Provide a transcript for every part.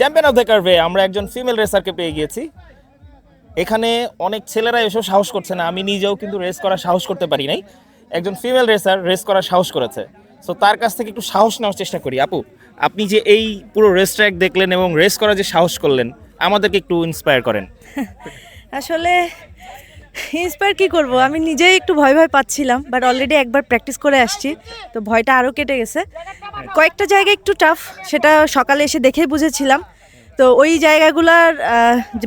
Champion of the কার্ভে আমরা একজন female রেসারকে পেয়ে গিয়েছি। এখানে অনেক ছেলেরা এসব সাহস করছে না, আমি নিজেও কিন্তু রেস করার সাহস করতে পারি নাই। একজন ফিমেল রেসার রেস করার সাহস করেছে। সো তার কাছ থেকে একটু সাহস নেওয়ার চেষ্টা করি। আপু, আপনি যে এই পুরো রেস ট্র্যাক দেখলেন এবং রেস করার যে সাহস করলেন, আমাদেরকে একটু ইন্সপায়ার করেন। আসলে ইন্সপায়ার কি করব? আমি নিজেই একটু ভয় ভয় পাচ্ছিলাম বাট অলরেডি একবার প্র্যাকটিস করে আসছি, তো ভয়টা আরও কেটে গেছে। কয়েকটা জায়গা একটু টাফ সেটা সকালে এসে দেখেই বুঝেছিলাম। তো ওই জায়গাগুলার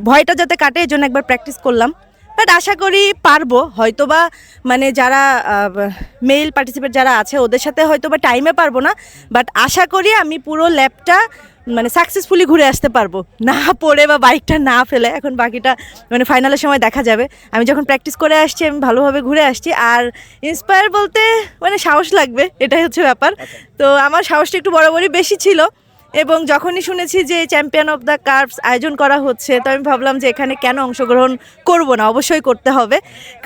ভয়টা যাতে কাটে এই জন্য একবার প্র্যাকটিস করলাম। বাট আশা করি পারব, হয়তোবা মানে যারা মেল পার্টিসিপেট যারা আছে, ওদের সাথে হয়তোবা টাইমে পারব না বাট আশা করি আমি পুরো ল্যাবটা মানে সাকসেসফুলি ঘুরে আসতে পারব। না পড়ে বা বাইকটা না ফেলে এখন বাকিটা মানে ফাইনালের সময় দেখা যাবে। আমি যখন প্র্যাকটিস করে আসছি আমি ভালোভাবে ঘুরে আসছি। আর ইন্সপায়ার বলতে মানে সাহস লাগবে এটাই হচ্ছে ব্যাপার। তো আমার সাহসটা একটু বরাবরই বেশি ছিল। এবং যখনই শুনেছি যে চ্যাম্পিয়ন অফ দ্য কার্ভস আয়োজন করা হচ্ছে, তো আমি ভাবলাম যে এখানে কেন অংশগ্রহণ করব না? অবশ্যই করতে হবে।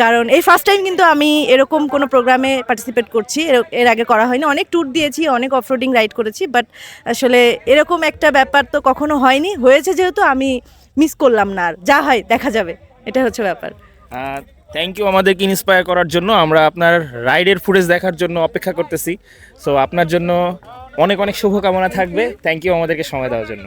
কারণ এই ফার্স্ট টাইম কিন্তু আমি এরকম কোনো প্রোগ্রামে পার্টিসিপেট করছি। এর আগে করা হয়নি। অনেক ট্যুর দিয়েছি, অনেক অফরোডিং রাইড করেছি বাট আসলে এরকম একটা ব্যাপার তো কখনো হয়নি। হয়েছে যেহেতু আমি মিস করলাম না আর। যা হয়, দেখা যাবে। এটা হচ্ছে ব্যাপার। থ্যাংক ইউ আমাদেরকে ইন্সপায়ার করার জন্য। আমরা আপনার রাইডের ফুটেজ দেখার জন্য অপেক্ষা করতেছি। সো আপনার জন্য অনেক অনেক শুভকামনা থাকবে। থ্যাংক ইউ আমাদেরকে সময় দেওয়ার জন্য।